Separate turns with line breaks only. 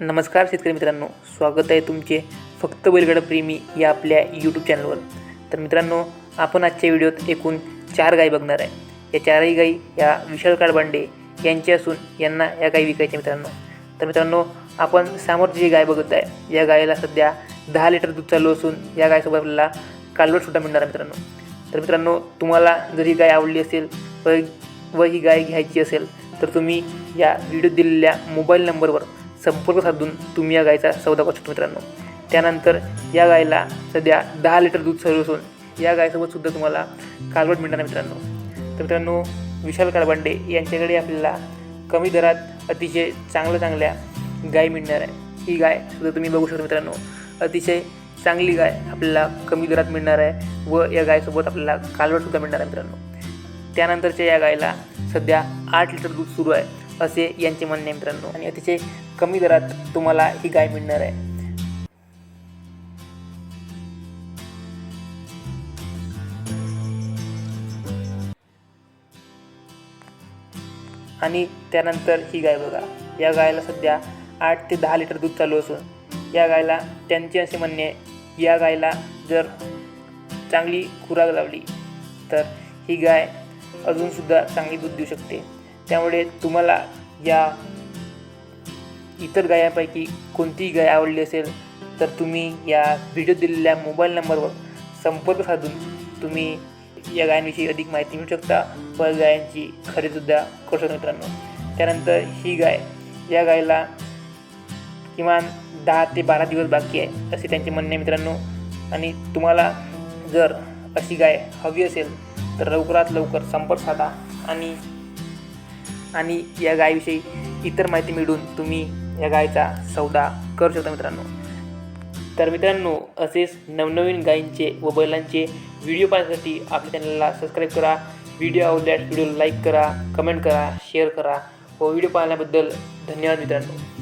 नमस्कार शेतकरी मित्रांनो स्वागत आहे तुमचे फक्त बैलगाडा प्रेमी या आपल्या यूट्यूब चॅनलवर तर मित्रांनो आपण आजच्या व्हिडिओत एकूण चार गाई बघणार आहे. या चारही गायी या विशाल काळबांडे यांची असून यांना या गाई विकायच्या मित्रांनो. तर मित्रांनो आपण समोर जी गाय बघत आहे या गायीला सध्या दहा लिटर दूध चालू असून या गायीसोबत आपल्याला कालवड सुद्धा मिळणार आहे मित्रांनो. तर मित्रांनो तुम्हाला जर ही गाय आवडली असेल व व ही गाय घ्यायची असेल तर तुम्ही या व्हिडिओ दिलेल्या मोबाईल नंबरवर संपर्क साधून तुम्ही या गायचा सौदा करू शकतो मित्रांनो. त्यानंतर या गायला सध्या दहा लिटर दूध सर्व असून या गायसोबत सुद्धा तुम्हाला कालवड मिळणार आहे मित्रांनो. तर मित्रांनो विशाल काळबांडे यांच्याकडे आपल्याला कमी दरात अतिशय चांगल्या चांगल्या गाय मिळणार आहे. ही गाय सुद्धा तुम्ही बघू शकता मित्रांनो. अतिशय चांगली गाय आपल्याला कमी दरात मिळणार आहे व या गायसोबत आपल्याला कालवडसुद्धा मिळणार आहे मित्रांनो. त्यानंतरच्या या गायला सध्या आठ लिटर दूध सुरू आहे. असे यांचे म्हणणे आहे मित्रांनो आणि अतिशय कमी दरात तुम्हाला ही गाय मिळणार आहे. आणि त्यानंतर ही गाय बघा. या गायला सध्या आठ ते दहा लिटर दूध चालू असून या गायला त्यांचे असे म्हणणे आहे, या गायला जर चांगली खुराक लावली तर ही गाय अजूनसुद्धा चांगली दूध देऊ शकते. त्यामुळे तुम्हाला या इतर गायांपैकी कोणतीही गाय आवडली असेल तर तुम्ही या व्हिडिओ दिलेल्या मोबाईल नंबरवर संपर्क साधून तुम्ही या गायांविषयी अधिक माहिती मिळू शकता. व गायांची खरेदीसुद्धा करू शकता मित्रांनो. त्यानंतर ही गाय या गायला किमान दहा ते बारा दिवस बाकी आहे असे त्यांचे म्हणणे मित्रांनो. आणि तुम्हाला जर अशी गाय हवी असेल तर लवकरात लवकर संपर्क साधा आणि आणि या गायीविषयी इतर माहिती मिळून तुम्ही या गायचा सौदा करू शकता मित्रांनो. तर मित्रांनो असेच नवनवीन गायींचे व बैलांचे व्हिडिओ पाहण्यासाठी आपल्या चॅनलला सबस्क्राईब करा. व्हिडिओ आवडल्यास व्हिडिओ लाईक करा कमेंट करा शेअर करा व व्हिडिओ पाहण्याबद्दल धन्यवाद मित्रांनो.